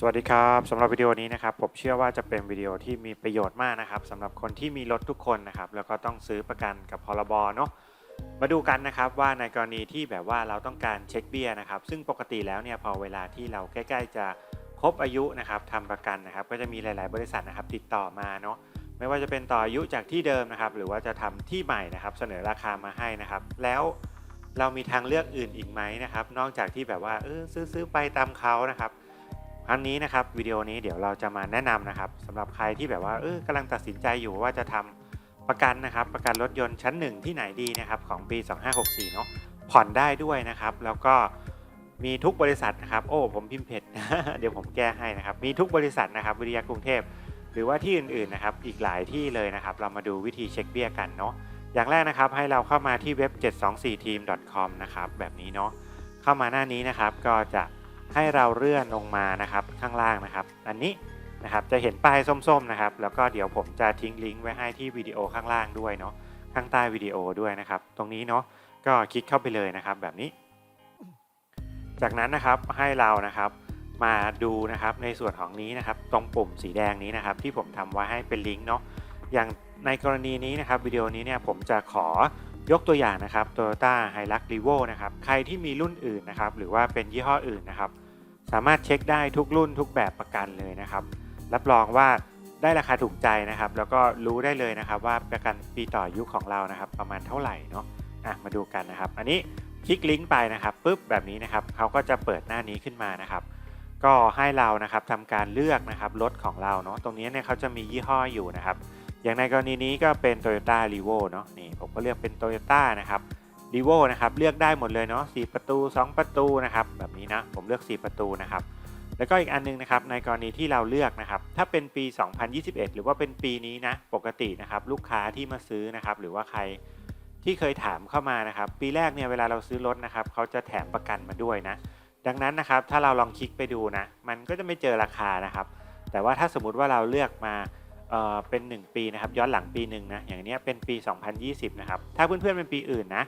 สวัสดีครับสำหรับวิดีโอนี้นะครับผมเชื่อว่าจะเป็นวิดีโอที่มีประโยชน์มากนะครับสำหรับคนที่มีรถทุกคนนะครับแล้วก็ต้องซื้อประกันกับพรบเนาะมาดูกันนะครับว่าในกรณีที่แบบว่าเราต้องการเช็คเบี้ยนะครับ ซึ่งปกติแล้วเนี่ยพอเวลาที่เราใกล้ ๆ จะครบอายุนะครับทำประกันนะครับ ก็จะมีหลาย ๆ บริษัทนะครับติดต่อมาเนาะไม่ว่าจะเป็นต่ออายุจากที่เดิมนะครับ หรือว่าจะทำที่ใหม่นะครับ เสนอราคามาให้นะครับ แล้วเรามีทางเลือกอื่นอีกไหมนะครับ นอกจากที่แบบว่าเออซื้อซื้อไปตามเขานะครับ ครั้งนี้นะครับวิดีโอนี้เดี๋ยวเราจะมาแนะนำนะครับสำหรับใครที่แบบว่าเออกำลังตัดสินใจอยู่ว่าจะทำประกันนะครับ ประกันรถยนต์ชั้นหนึ่งที่ไหนดีนะครับของปี 2564 เนาะผ่อนได้ด้วยนะครับ แล้วก็มีทุกบริษัทนะครับ โอ้ผมพิมพ์เพจเดี๋ยวผมแก้ให้นะครับ มีทุกบริษัทนะครับวิทยากรุงเทพหรือว่าที่อื่นๆนะครับอีกหลายที่เลยนะครับ เรามาดูวิธีเช็คเบี้ยกันเนาะอย่างแรกนะครับให้เราเข้ามาที่เว็บ 724team.com นะครับแบบนี้เนาะเข้ามาหน้านี้นะครับก็จะ ให้เราเลื่อนลงมานะครับข้างล่างนะครับ อันนี้นะครับจะเห็นป้ายส้มๆนะครับ แล้วก็เดี๋ยวผมจะทิ้งลิงก์ไว้ให้ที่วิดีโอข้างล่างด้วยเนาะข้างใต้วิดีโอด้วยนะครับ ตรงนี้เนาะก็คลิกเข้าไปเลยนะครับแบบนี้ จากนั้นนะครับให้เรานะครับมาดูนะครับในส่วนของนี้นะครับ ตรงปุ่มสีแดงนี้นะครับ ที่ผมทำไว้ให้เป็นลิงก์เนาะอย่างในกรณีนี้นะครับวิดีโอนี้เนี่ยผมจะขอ ยกตัวอย่างนะครับ Toyota Hilux Revo นะครับ ใครที่มีรุ่นอื่นนะครับ หรือว่าเป็นยี่ห้ออื่นนะครับ สามารถเช็คได้ทุกรุ่นทุกแบบประกันเลยนะครับ รับรองว่าได้ราคาถูกใจนะครับ แล้วก็รู้ได้เลยนะครับ ว่าประกันปีต่ออายุของเรานะครับ ประมาณเท่าไหร่เนาะอะมาดูกันนะครับ อันนี้คลิกลิงก์ไปนะครับปุ๊บแบบนี้นะครับเขาก็จะเปิดหน้านี้ขึ้นมานะครับ ก็ให้เรานะครับทำการเลือกนะครับรถของเราเนาะตรงนี้เนี่ยเขาจะมียี่ห้ออยู่นะครับ อย่างในกรณีนี้ก็เป็น Toyota r e v o เนาะนี่ผมก็เลือกเป็น Toyota นะครับ r e v o นะครับเลือกได้หมดเลยเนาะ4ประตู 2 ประตูนะครับแบบนี้นะผมเลือก 4 ประตูนะครับแล้วก็อีกอันนึงนะครับในกรณีที่เราเลือกนะครับถ้าเป็นปี 2021 หรือว่าเป็นปีนี้นะปกตินะครับลูกค้าที่มาซื้อนะครับหรือว่าใครที่เคยถามเข้ามานะครับปีแรกเนี่ยเวลาเราซื้อรถนะครับเขาจะแถมประกันมาด้วยนะดังนั้นนะครับถ้าเราลองคลิกไปดูนะมันก็จะไม่เจอราคานะครับแต่ว่าถ้าสมมติว่าเราเลือกมา เอ่อเป็น 1 ปีนะครับย้อนหลังปีหนึ่งนะอย่างเนี้ยเป็นปี 2020 นะครับถ้าเพื่อนๆเป็นปีอื่นนะ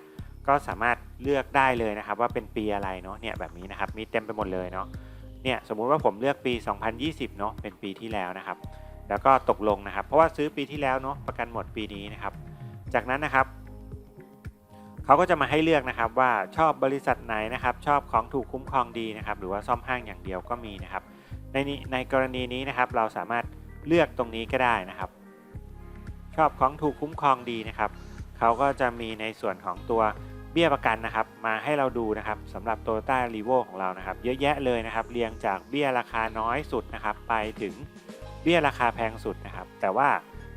ก็สามารถเลือกได้เลยนะครับว่าเป็นปีอะไรเนาะเนี่ยแบบนี้นะครับมีเต็มไปหมดเลยเนาะเนี่ยสมมุติว่าผมเลือกปี 2020 เนาะเป็นปีที่แล้วนะครับ แล้วก็ตกลงนะครับ เพราะว่าซื้อปีที่แล้วเนาะประกันหมดปีนี้นะครับ จากนั้นนะครับเขาก็จะมาให้เลือกนะครับว่าชอบบริษัทไหนนะครับ ชอบของถูกคุ้มครองดีนะครับ หรือว่าซ่อมห้างอย่างเดียวก็มีนะครับ ในในกรณีนี้นะครับเราสามารถ เลือกตรงนี้ก็ได้นะครับ ชอบของถูกคุ้มครองดีนะครับเขาก็จะมีในส่วนของตัวเบี้ยประกันนะครับ มาให้เราดูนะครับสำหรับ t o y o t a r e v o ของเรานะครับ เยอะแยะเลยนะครับ เรียงจากเบี้ยราคาน้อยสุดนะครับ ไปถึงเบี้ยราคาแพงสุดนะครับ แต่ว่า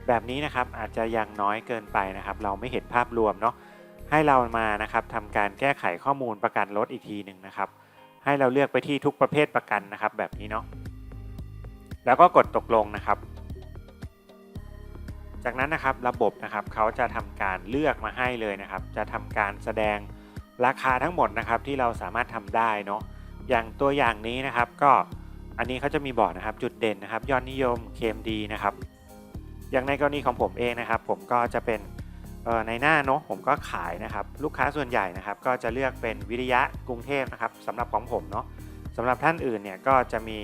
แบบนี้นะครับอาจจะยังน้อยเกินไปนะครับ เราไม่เห็นภาพรวมเนาะให้เรามานะครับทำการแก้ไขข้อมูลประกันรถอีกทีหนึ่งนะครับ ให้เราเลือกไปที่ทุกประเภทประกันนะครับ แบบนี้เนาะ แล้วก็กดตกลงนะครับ จากนั้นนะครับระบบนะครับเขาจะทำการเลือกมาให้เลยนะครับ จะทำการแสดงราคาทั้งหมดนะครับที่เราสามารถทำได้เนาะอย่างตัวอย่างนี้นะครับ ก็อันนี้เขาจะมีบอกนะครับจุดเด่นนะครับ ยอดนิยมเคมดีนะครับ อย่างในกรณีของผมเองนะครับ ผมก็จะเป็นในหน้าเนาะผมก็ขายนะครับ ลูกค้าส่วนใหญ่นะครับ ก็จะเลือกเป็นวิริยะกรุงเทพนะครับสำหรับของผมเนาะสำหรับท่านอื่นเนี่ยก็จะมี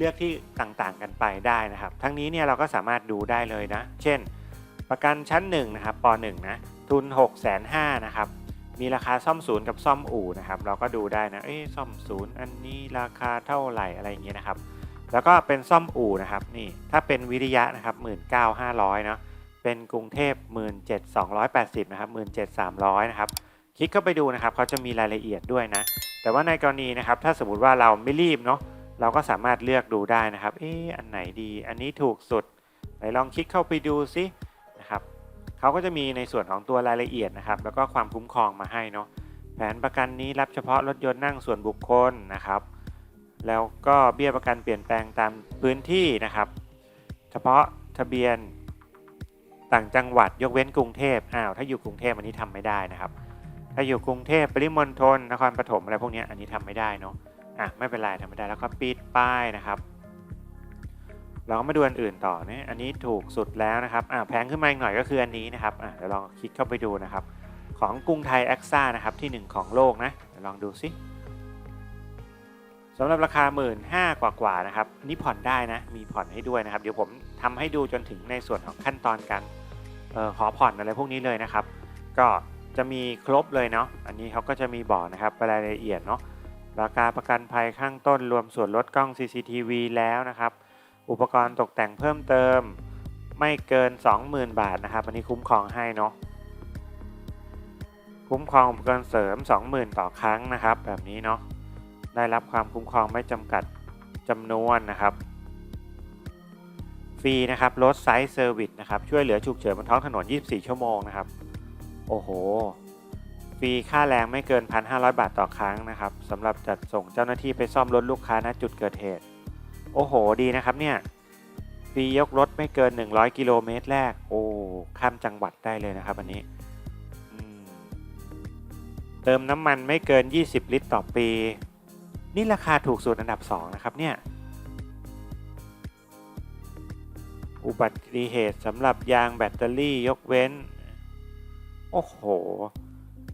เลือกที่ต่างๆกันไปได้นะครับ ทั้งนี้เนี่ยเราก็สามารถดูได้เลยนะ เช่น ประกันชั้น1นะครับป .1 นะทุน 6 5 0 0 0นะครับมีราคาซ่อมศูนย์กับซ่อมอู่นะครับ เราก็ดูได้นะเอ้ซ่อมศูนย์อันนี้ราคาเท่าไหร่อะไรอย่างเงี้ยนะครับ แล้วก็เป็นซ่อมอู่นะครับนี่ถ้าเป็นวิริยะนะครับ19,500เนาะเป็นกรุงเทพ17,280นะครับ17,300นะครับคลิกเข้าไปดูนะครับเขาจะมีรายละเอียดด้วยนะ แต่ว่าในกรณีนะครับถ้าสมมติว่าเราไม่รีบเนาะ เราก็สามารถเลือกดูได้นะครับ เอ๊ะอันไหนดี อันนี้ถูกสุด ไหนลองคลิกเข้าไปดูซินะครับเขาก็จะมีในส่วนของตัวรายละเอียดนะครับ แล้วก็ความคุ้มครองมาให้เนาะ แผนประกันนี้รับเฉพาะรถยนต์นั่งส่วนบุคคลนะครับ แล้วก็เบี้ยประกันเปลี่ยนแปลงตามพื้นที่นะครับ เฉพาะทะเบียนต่างจังหวัดยกเว้นกรุงเทพ อ้าว ถ้าอยู่กรุงเทพอันนี้ทำไม่ได้นะครับ ถ้าอยู่กรุงเทพปริมณฑลนครปฐมอะไรพวกนี้อันนี้ทำไม่ได้เนาะ อะไม่เป็นไรทำไม่ได้แล้วก็ปิดป้ายนะครับ เราก็มาดูอันอื่นต่อเนี่ยอันนี้ถูกสุดแล้วนะครับอะแพงขึ้นมาอีกหน่อยก็คืออันนี้นะครับอะเดี๋ยวลองคลิกเข้าไปดูนะครับ ของกรุงไทยแอคซ่านะครับที่ 1 ของโลกนะลองดูซิสำหรับราคา 1 5ื่นกว่ากว่าๆนะครับนี่ผ่อนได้นะมีผ่อนให้ด้วยนะครับ เดี๋ยวผมทำให้ดูจนถึงในส่วนของขั้นตอนการออขอผ่อนอะไรพวกนี้เลยนะครับ ก็จะมีครบเลยเนาะอันนี้เขาก็จะมีบอกนะครับรายละเอียดเนาะ ราคาประกันภัยข้างต้นรวมส่วนลดกล้อง CCTV แล้วนะครับ อุปกรณ์ตกแต่งเพิ่มเติมไม่เกิน 20,000 บาทนะครับ อันนี้คุ้มครองให้เนาะคุ้มครองอุปกรณ์เสริม 20,000 ต่อครั้งนะครับ แบบนี้เนาะได้รับความคุ้มครองไม่จำกัดจำนวนนะครับฟรีนะครับรถไซส์เซอร์วิสนะครับช่วยเหลือฉุกเฉินบนท้องถนน 24 ชั่วโมงนะครับ โอ้โห ฟรีค่าแรงไม่เกิน 1,500 บาทต่อครั้งนะครับสำหรับจัดส่งเจ้าหน้าที่ไปซ่อมรถลูกค้าณจุดเกิดเหตุ โอ้โห ดีนะครับเนี่ยฟรียกรถไม่เกิน 100 กิโลเมตรแรก โอ้ข้ามจังหวัดได้เลยนะครับอันนี้เติมน้ำมันไม่เกิน 20 ลิตรต่อปี นี่ราคาถูกสุดอันดับ 2 นะครับเนี่ย อุบัติเหตุสำหรับยางแบตเตอรี่ยกเว้น โอ้โห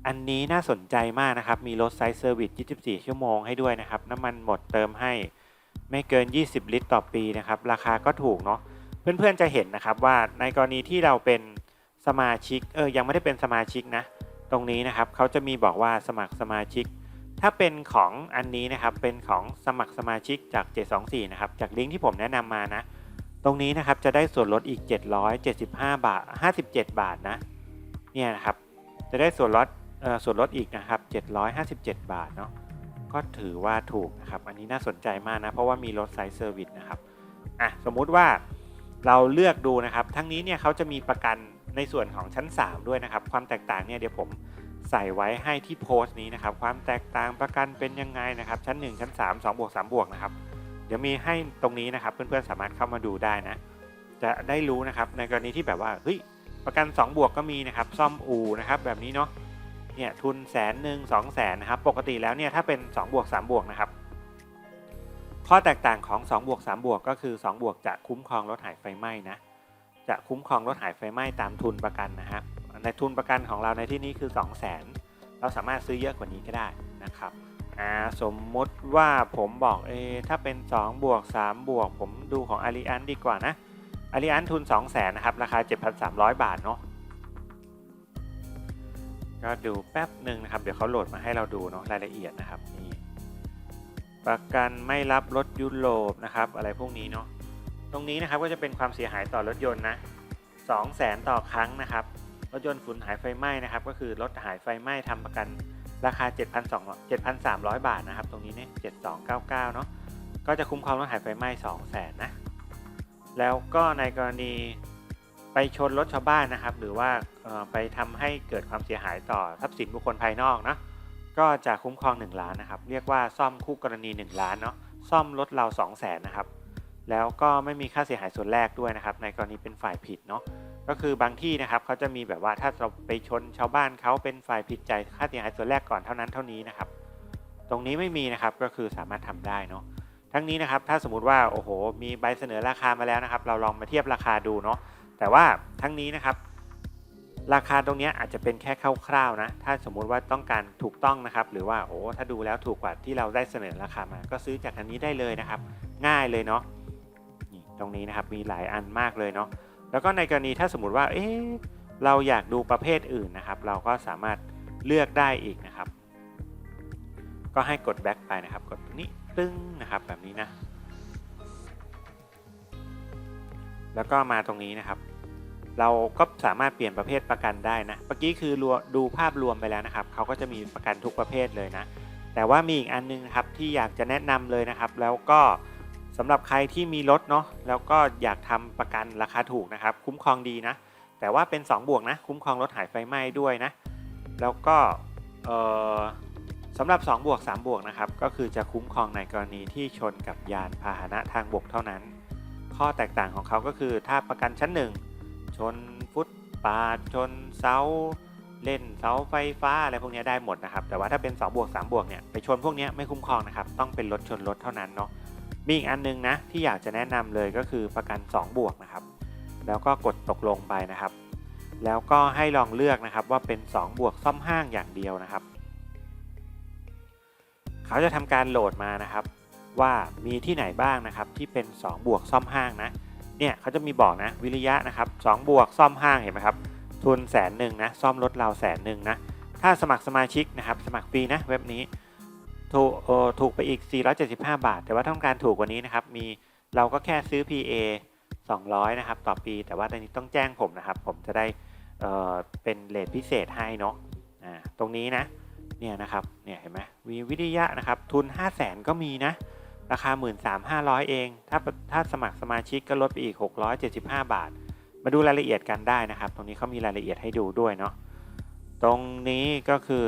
อันนี้น่าสนใจมากนะครับ มีรถไซส์เซอร์วิส 24 ชั่วโมงให้ด้วยนะครับ น้ำมันหมดเติมให้ไม่เกิน 20 ลิตรต่อปีนะครับ ราคาก็ถูกเนาะ เพื่อนๆจะเห็นนะครับว่าในกรณีที่เราเป็นสมาชิก เออ ยังไม่ได้เป็นสมาชิกนะ ตรงนี้นะครับเขาจะมีบอกว่าสมัครสมาชิก ถ้าเป็นของอันนี้นะครับ เป็นของสมัครสมาชิกจาก 724 นะครับ จากลิงก์ที่ผมแนะนำมานะ ตรงนี้นะครับจะได้ส่วนลดอีก 775 บาท 57 บาทนะ เนี่ยนะครับ จะได้ส่วนลด ส่วนลดอีกนะครับ 757 บาทเนาะก็ถือว่าถูกนะครับ อันนี้น่าสนใจมากนะ เพราะว่ามีรถไซส์เซอร์วิสนะครับอะสมมุติว่าเราเลือกดูนะครับ ทั้งนี้เนี่ยเขาจะมีประกันในส่วนของชั้น 3 ด้วยนะครับ ความแตกต่างเนี่ยเดี๋ยวผมใส่ไว้ให้ที่โพสต์นี้นะครับ ความแตกต่างประกันเป็นยังไงนะครับ ชั้น 1 ชั้น 3 2บวก3บวกนะครับ เดี๋ยวมีให้ตรงนี้นะครับ เพื่อนๆสามารถเข้ามาดูได้นะ จะได้รู้นะครับในกรณีที่แบบว่าเฮ้ยประกัน 2 บวกก็มีนะครับ ซ่อมอูนะครับแบบนี้เนาะ เนี่ยทุนแสนหนึ่งสองแสนนะครับปกติแล้วเนี่ยถ้าเป็น2บวก3บวกนะครับข้อแตกต่างของ2บวก3บวกก็คือ2บวกจะคุ้มครองรถหายไฟไหม้นะจะคุ้มครองรถหายไฟไหม้ตามทุนประกันนะครับในทุนประกันของเราในที่นี้คือ 2 0 0 0 0 0เราสามารถซื้อเยอะกว่านี้ก็ได้นะครับอ่าสมมติว่าผมบอกเออถ้าเป็น 2 บวก 3 บวก ผมดูของอาริอันดีกว่านะอาริอันทุน 2 0 0 0 0 0นะครับราคา 7,300 บาทเนาะ ก็ดูแป๊บหนึ่งนะครับ เดี๋ยวเขาโหลดมาให้เราดูเนาะรายละเอียดนะครับนี่ประกันไม่รับรถยุโรปนะครับ อะไรพวกนี้เนาะตรงนี้นะครับก็จะเป็นความเสียหายต่อรถยนต์นะ2 0 0 0 0 0ต่อครั้งนะครับ รถยนต์ฝุ่นหายไฟไหม้นะครับ ก็คือรถหายไฟไหม้ทำประกันราคา 7,200 7,300 บาทนะครับ ตรงนี้เนี่ย7299 เนาะก็จะคุ้มครองรถหายไฟไหม้2 0 0 0 0 0นะ แล้วก็ในกรณี ไปชนรถชาวบ้านนะครับ หรือว่าไปทำให้เกิดความเสียหายต่อทรัพย์สินบุคคลภายนอกนะก็จะคุ้มครอง 1 ล้านนะครับ เรียกว่าซ่อมคู่กรณี 1 ล้านเนาะซ่อมรถเรา2 0 0 0 0นนะครับ แล้วก็ไม่มีค่าเสียหายส่วนแรกด้วยนะครับ ในกรณีเป็นฝ่ายผิดเนาะก็คือบางที่นะครับเขาจะมีแบบว่าถ้าเราไปชนชาวบ้านเขาเป็นฝ่ายผิดใจค่าเสียหายส่วนแรกก่อนเท่านั้นเท่านี้นะครับ ตรงนี้ไม่มีนะครับก็คือสามารถทำได้เนาะทั้งนี้นะครับถ้าสมมุติว่าโอ้โห มีใบเสนอราคามาแล้วนะครับ เราลองมาเทียบราคาดูเนาะ แต่ว่าทั้งนี้นะครับราคาตรงนี้อาจจะเป็นแค่คร่าวๆนะ ถ้าสมมุติว่าต้องการถูกต้องนะครับ หรือว่าโอ้ถ้าดูแล้วถูกกว่าที่เราได้เสนอราคามา ก็ซื้อจากอันนี้ได้เลยนะครับ ง่ายเลยเนาะนี่ตรงนี้นะครับมีหลายอันมากเลยเนาะ แล้วก็ในกรณีถ้าสมมุติว่าเอ๊ะเราอยากดูประเภทอื่นนะครับ เราก็สามารถเลือกได้อีกนะครับ ก็ให้กด back ไปนะครับ กดตรงนี้ปึ้งนะครับแบบนี้นะ แล้วก็มาตรงนี้นะครับ เราก็สามารถเปลี่ยนประเภทประกันได้นะเมื่อกี้คือดูภาพรวมไปแล้วนะครับเขาก็จะมีประกันทุกประเภทเลยนะ แต่ว่ามีอีกอันนึงครับที่อยากจะแนะนำเลยนะครับ แล้วก็สำหรับใครที่มีรถเนาะแล้วก็อยากทำประกันราคาถูกนะครับ คุ้มครองดีนะ แต่ว่าเป็น 2 บวกนะ คุ้มครองรถหายไฟไหม้ด้วยนะ แล้วก็เอ่อสำหรับ 2 บวก 3 บวกนะครับ ก็คือจะคุ้มครองในกรณีที่ชนกับยานพาหนะทางบกเท่านั้น ข้อแตกต่างของเขาก็คือถ้าประกันชั้น 1 ชนฟุตปาดชนเสา เล่นเสาไฟฟ้าอะไรพวกนี้ได้หมดนะครับ แต่ว่าถ้าเป็น2บวก3บวกเนี่ยไปชนพวกนี้ไม่คุ้มครองนะครับต้องเป็นรถชนรถเท่านั้นเนาะมีอีกอันนึงนะที่อยากจะแนะนำเลยก็คือประกัน 2 บวกนะครับ แล้วก็กดตกลงไปนะครับ แล้วก็ให้ลองเลือกนะครับว่าเป็น 2 บวกซ่อมห้างอย่างเดียวนะครับ เขาจะทำการโหลดมานะครับ ว่ามีที่ไหนบ้างนะครับที่เป็น 2 บวกซ่อมห้างนะ เนี่ยเขาจะมีบอกนะวิริยะนะครับ2บวกซ่อมห้างเห็นไหมครับทุนแสนหนึ่งนะซ่อมรถเราแสนหนึ่งนะถ้าสมัครสมาชิกนะครับสมัครฟรีนะเว็บนี้ถูกเอ่อถูกไปอีก 475 บาท แต่ว่าถ้าต้องการถูกกว่านี้นะครับมีเราก็แค่ซื้อ PA 200 นะครับ ต่อปี แต่ว่าตอนนี้ต้องแจ้งผมนะครับ ผมจะได้เออเป็นเลทพิเศษให้เนาะอ่าตรงนี้นะเนี่ยนะครับเนี่ยเห็นไหมวีวิทยะนะครับทุน 5 0 0แสนก็มีนะ ราคา 13,500 เอง ถ้าถ้าสมัครสมาชิกก็ลดไปอีก 675 บาท มาดูรายละเอียดกันได้นะครับ ตรงนี้เขามีรายละเอียดให้ดูด้วยเนาะ ตรงนี้ก็คือ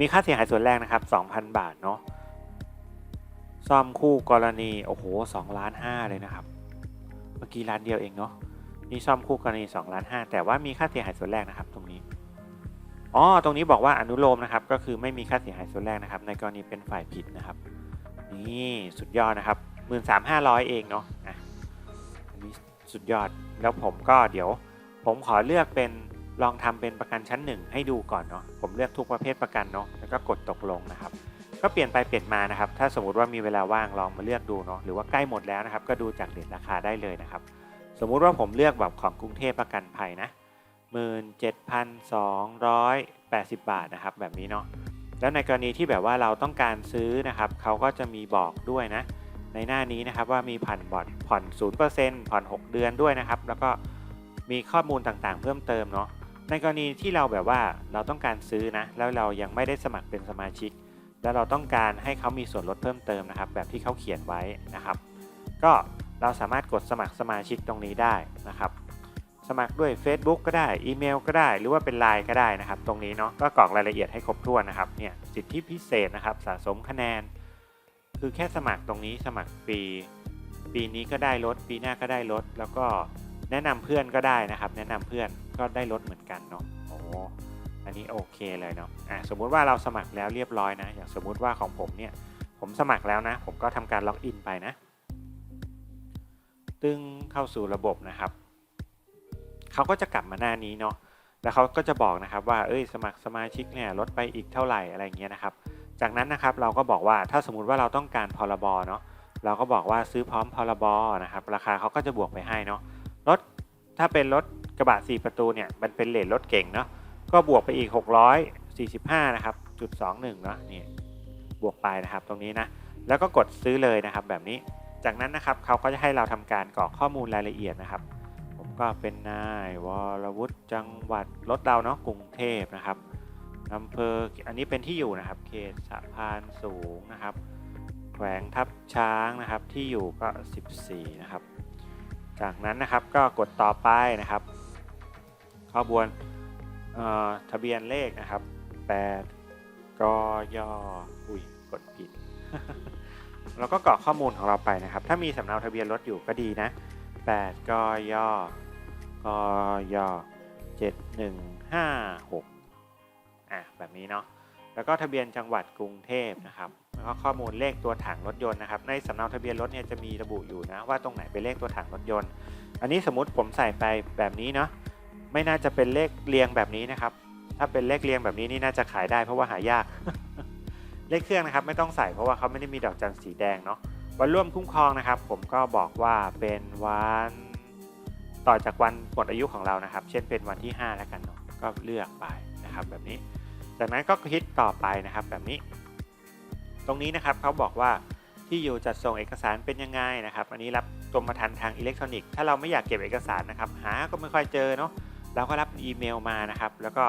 มีค่าเสียหายส่วนแรกนะครับ 2,000 บาทเนาะ ซ่อมคู่กรณี โอ้โห2ล้าน5เลยนะครับ เมื่อกี้ร้านเดียวเองเนาะ นี่ซ่อมคู่กรณี2ล้าน5แต่ว่ามีค่าเสียหายส่วนแรกนะครับ ตรงนี้ อ๋อ ตรงนี้บอกว่าอนุโลมนะครับ ก็คือไม่มีค่าเสียหายส่วนแรกนะครับ ในกรณีเป็นฝ่ายผิดนะครับ นี่สุดยอดนะครับ13,500เองเนาะอะอันนี้สุดยอด แล้วผมก็เดี๋ยว ผมขอเลือกเป็นลองทำเป็นประกันชั้นหนึ่งให้ดูก่อนเนาะ ผมเลือกทุกประเภทประกันเนาะ แล้วก็กดตกลงนะครับ ก็เปลี่ยนไปเปลี่ยนมานะครับ ถ้าสมมติว่ามีเวลาว่างลองมาเลือกดูเนาะ หรือว่าใกล้หมดแล้วนะครับ ก็ดูจากเรทราคาได้เลยนะครับ สมมุติว่าผมเลือกแบบของกรุงเทพประกันภัยนะ 17,280 บาทนะครับ แบบนี้เนาะแล้วในกรณีที่แบบว่าเราต้องการซื้อนะครับเขาก็จะมีบอกด้วยนะ ในหน้านี้นะครับว่ามีผ่อนบอดผ่อน 0%ผ่อน 6 เดือนด้วยนะครับ แล้วก็มีข้อมูลต่างๆ เพิ่มเติมเนาะในกรณีที่เราแบบว่าเราต้องการซื้อนะแล้วเรายังไม่ได้สมัครเป็นสมาชิก แล้วเราต้องการให้เขามีส่วนลดเพิ่มเติมนะครับ แบบที่เขาเขียนไว้นะครับ ก็เราสามารถกดสมัครสมาชิกตรงนี้ได้นะครับ สมัครด้วย Facebook ก็ได้อีเมลก็ได้ หรือว่าเป็น Line ก็ได้นะครับ ตรงนี้เนาะก็กรอกรายละเอียดให้ครบถ้วนนะครับเนี่ยสิทธิพิเศษนะครับ สะสมคะแนน คือแค่สมัครตรงนี้สมัครปี ปีนี้ก็ได้ลด ปีหน้าก็ได้ลด แล้วก็แนะนำเพื่อนก็ได้นะครับ แนะนำเพื่อนก็ได้ลดเหมือนกันเนาะโอ้อันนี้โอเคเลยเนาะอะสมมุติว่าเราสมัครแล้วเรียบร้อยนะ อย่างสมมุติว่าของผมเนี่ยผมสมัครแล้วนะ ผมก็ทำการล็อกอินไปนะ ตึงเข้าสู่ระบบนะครับ เขาก็จะกลับมาหน้านี้เนาะแล้วเขาก็จะบอกนะครับว่าเอ้ยสมัครสมาชิกเนี่ยลดไปอีกเท่าไหร่อะไรเงี้ยนะครับ จากนั้นนะครับเราก็บอกว่าถ้าสมมติว่าเราต้องการพรบเนาะเราก็บอกว่าซื้อพร้อมพรบนะครับ ราคาเขาก็จะบวกไปให้เนาะรถถ้าเป็นรถกระบะ 4 ประตูเนี่ยมันเป็นเลทรถเก่งเนาะก็บวกไปอีก 645นะครับจุด21เนาะนี่บวกไปนะครับตรงนี้นะแล้วก็กดซื้อเลยนะครับแบบนี้ จากนั้นนะครับเขาก็จะให้เราทำการกรอกข้อมูลรายละเอียดนะครับ ก็เป็นนายวรวุฒิจังหวัดรถเราเนาะกรุงเทพนะครับอำเภออันนี้เป็นที่อยู่นะครับ เขตสะพานสูงนะครับ แขวงทับช้างนะครับที่อยู่ก็ 14 นะครับ จากนั้นนะครับก็กดต่อไปนะครับข้อบวนทะเบียนเลขนะครับ 8กยอุ้ยกดผิดเราก็กรอกข้อมูลของเราไปนะครับ ถ้ามีสำเนาทะเบียนรถอยู่ก็ดีนะ 8กย กย7156อะแบบนี้เนาะแล้วก็ทะเบียนจังหวัดกรุงเทพนะครับแล้วก็ข้อมูลเลขตัวถังรถยนต์นะครับในสำเนาทะเบียนรถเนี่ยจะมีระบุอยู่นะว่าตรงไหนเป็นเลขตัวถังรถยนต์ อันนี้สมมติผมใส่ไปแบบนี้เนาะไม่น่าจะเป็นเลขเรียงแบบนี้นะครับ ถ้าเป็นเลขเรียงแบบนี้นี่น่าจะขายได้เพราะว่าหายาก เลขเครื่องนะครับไม่ต้องใส่เพราะว่าเขาไม่ได้มีดอกจันสีแดงเนาะวันร่วมคุ้มครองนะครับ ผมก็บอกว่าเป็นวัน ต่อจากวันหมดอายุของเรานะครับ เช่นเป็นวันที่ 5 แล้วกันเนาะก็เลือกไปนะครับแบบนี้ จากนั้นก็คลิกต่อไปนะครับแบบนี้ ตรงนี้นะครับเขาบอกว่าที่อยู่จัดส่งเอกสารเป็นยังไงนะครับอันนี้รับกรมธรรม์ทางอิเล็กทรอนิกส์ถ้าเราไม่อยากเก็บเอกสารนะครับ หาก็ไม่ค่อยเจอเนาะเราก็รับอีเมลมานะครับ แล้วก็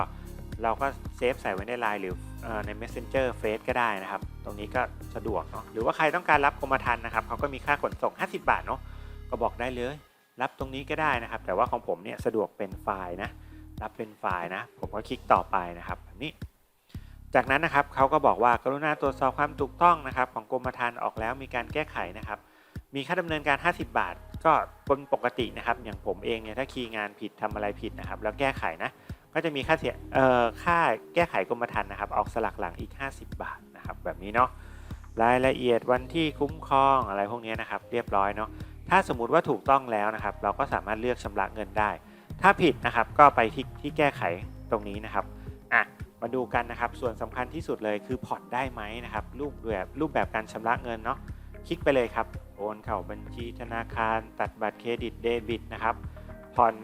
เราก็เซฟใส่ไว้ในไลน์หรือเออใน Messenger Face ก็ได้นะครับ ตรงนี้ก็สะดวกเนาะหรือว่าใครต้องการรับกรมธรรม์นะครับเขาก็มีค่าขนส่ง 50 บาทเนาะก็บอกได้เลย รับตรงนี้ก็ได้นะครับ แต่ว่าของผมเนี่ยสะดวกเป็นไฟล์นะ รับเป็นไฟล์นะ ผมก็คลิกต่อไปนะครับแบบนี้ จากนั้นนะครับเขาก็บอกว่ากรุณาตรวจสอบความถูกต้องนะครับ ของกรมธรรม์ออกแล้วมีการแก้ไขนะครับ มีค่าดำเนินการ 50 บาท ก็เป็นปกตินะครับ อย่างผมเองเนี่ยถ้าคีย์งานผิดทำอะไรผิดนะครับ แล้วแก้ไขนะ ก็จะมีค่าเสียเอ่อค่าแก้ไขกรมธรรม์นะครับ ออกสลักหลังอีก 50 บาทนะครับ แบบนี้เนาะรายละเอียดวันที่คุ้มครองอะไรพวกนี้นะครับ เรียบร้อยเนาะ ถ้าสมมุติว่าถูกต้องแล้วนะครับ เราก็สามารถเลือกชำระเงินได้ ถ้าผิดนะครับก็ไปที่ที่แก้ไขตรงนี้นะครับอะมาดูกันนะครับ ส่วนสำคัญที่สุดเลยคือผ่อนได้ไหมนะครับ รูปแบบรูปแบบการชำระเงินเนาะคลิกไปเลยครับ โอนเข้าบัญชีธนาคาร ตัดบัตรเครดิตเดบิตนะครับผ่อน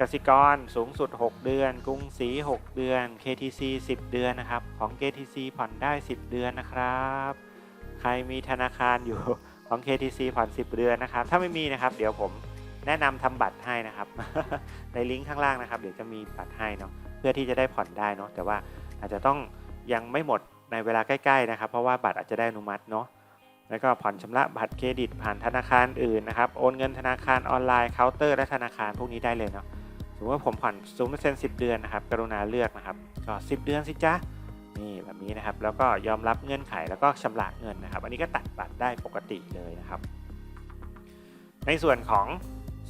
กสิกรสูงสุด 6 เดือน กรุงศรี6 เดือน KTC 10 เดือนนะครับ ของ KTC ผ่อนได้ 10 เดือนนะครับ ใครมีธนาคารอยู่ ของ KTC ผ่อน 10 เดือนนะครับ ถ้าไม่มีนะครับ เดี๋ยวผมแนะนำทำบัตรให้นะครับ ในลิงก์ข้างล่างนะครับ เดี๋ยวจะมีบัตรให้เนาะเพื่อที่จะได้ผ่อนได้เนาะแต่ว่าอาจจะต้องยังไม่หมดในเวลาใกล้ๆนะครับ เพราะว่าบัตรอาจจะได้อนุมัติเนาะแล้วก็ผ่อนชำระบัตรเครดิตผ่านธนาคารอื่นนะครับโอนเงินธนาคารออนไลน์เคาน์เตอร์และธนาคารพวกนี้ได้เลยเนาะสมมติว่าผมผ่อนศูนย์เปอร์เซ็นต์สิบเดือนนะครับ กรุณาเลือกนะครับก็สิบเดือนสิจ๊ะ นี่แบบนี้นะครับ แล้วก็ยอมรับเงื่อนไขแล้วก็ชำระเงินนะครับ อันนี้ก็ตัดบัตรได้ปกติเลยนะครับ ในส่วนของ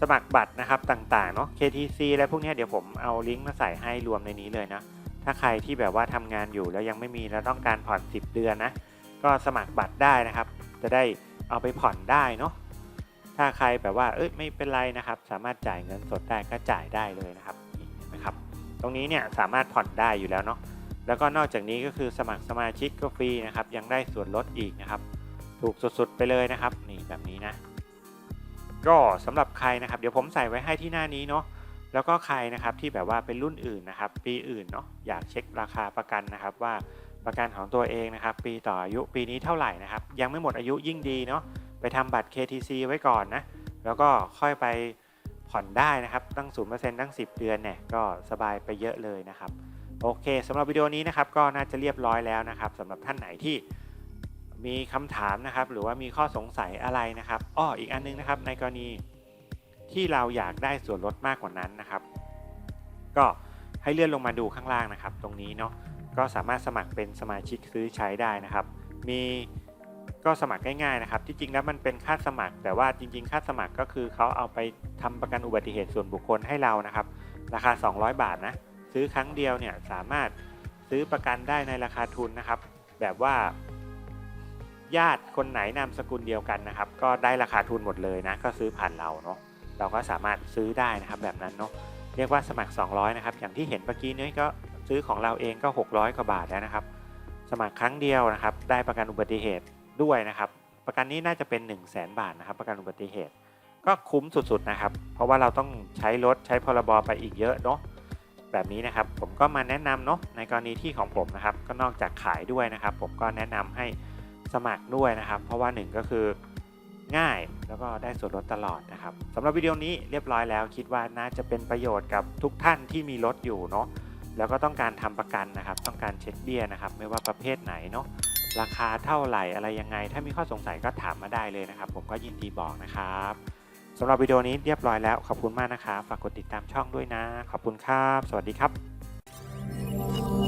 สมัครบัตรนะครับต่างๆเนาะ KTC และพวกนี้เดี๋ยวผมเอาลิงก์มาใส่ให้รวมในนี้เลยนะ ถ้าใครที่แบบว่าทำงานอยู่แล้วยังไม่มีแล้วต้องการผ่อน 10 เดือนนะ ก็สมัครบัตรได้นะครับ จะได้เอาไปผ่อนได้เนาะ ถ้าใครแบบว่าเอ้ยไม่เป็นไรนะครับ สามารถจ่ายเงินสดได้ก็จ่ายได้เลยนะครับนี่เห็นไหมครับ ตรงนี้เนี่ยสามารถผ่อนได้อยู่แล้วเนาะ แล้วก็นอกจากนี้ก็คือสมัครสมาชิกก็ฟรีนะครับ ยังได้ส่วนลดอีกนะครับ ถูกสุดๆไปเลยนะครับ นี่แบบนี้นะ ก็สำหรับใครนะครับ เดี๋ยวผมใส่ไว้ให้ที่หน้านี้เนาะแล้วก็ใครนะครับที่แบบว่าเป็นรุ่นอื่นนะครับ ปีอื่นเนาะอยากเช็คราคาประกันนะครับ ว่าประกันของตัวเองนะครับ ปีต่ออายุปีนี้เท่าไหร่นะครับ ยังไม่หมดอายุยิ่งดีเนาะไปทำบัตร KTC ไว้ก่อนนะแล้วก็ค่อยไปผ่อนได้นะครับตั้ง0%ตั้ง 10 เดือนเนี่ยก็สบายไปเยอะเลยนะครับ โอเคสำหรับวิดีโอนี้นะครับก็น่าจะเรียบร้อยแล้วนะครับสำหรับท่านไหนที่มีคำถามนะครับ หรือว่ามีข้อสงสัยอะไรนะครับอ้ออีกอันนึงนะครับ ในกรณีที่เราอยากได้ส่วนลดมากกว่านั้นนะครับ ก็ให้เลื่อนลงมาดูข้างล่างนะครับ ตรงนี้เนาะก็สามารถสมัครเป็นสมาชิกซื้อใช้ได้นะครับ มีก็สมัครง่ายๆนะครับ ที่จริงแล้วมันเป็นค่าสมัคร แต่ว่าจริง ๆ ค่าสมัครก็คือเขาเอาไปทำประกันอุบัติเหตุส่วนบุคคลให้เรานะครับ ราคา 200 บาทนะ ซื้อครั้งเดียวเนี่ยสามารถซื้อประกันได้ในราคาทุนนะครับ แบบว่า ญาติคนไหนนามสกุลเดียวกันนะครับ ก็ได้ราคาทุนหมดเลยนะก็ซื้อผ่านเราเนาะเราก็สามารถซื้อได้นะครับแบบนั้นเนาะเรียกว่าสมัคร 200 นะครับ อย่างที่เห็นเมื่อกี้นี้ก็ซื้อของเราเองก็ 600 กว่าบาทแล้วนะครับ สมัครครั้งเดียวนะครับ ได้ประกันอุบัติเหตุด้วยนะครับ ประกันนี้น่าจะเป็น 1 0 0 0 0แบาทนะครับ ประกันอุบัติเหตุ ก็คุ้มสุดๆนะครับ เพราะว่าเราต้องใช้รถใช้พรบไปอีกเยอะเนาะ แบบนี้นะครับ ผมก็มาแนะนำเนาะในกรณีที่ของผมนะครับ ก็นอกจากขายด้วยนะครับ ผมก็แนะนำให้สมัครด้วยนะครับ เพราะว่าหนึ่งก็คือง่ายแล้วก็ได้ส่วนลดตลอดนะครับสำหรับวิดีโอนี้เรียบร้อยแล้วคิดว่าน่าจะเป็นประโยชน์กับทุกท่านที่มีรถอยู่เนาะแล้วก็ต้องการทำประกันนะครับ ต้องการเช็คเบี้ยนะครับ ไม่ว่าประเภทไหนเนาะราคาเท่าไหร่อะไรยังไง ถ้ามีข้อสงสัยก็ถามมาได้เลยนะครับ ผมก็ยินดีบอกนะครับ สำหรับวิดีโอนี้เรียบร้อยแล้ว ขอบคุณมากนะคะ ฝากกดติดตามช่องด้วยนะ ขอบคุณครับ สวัสดีครับ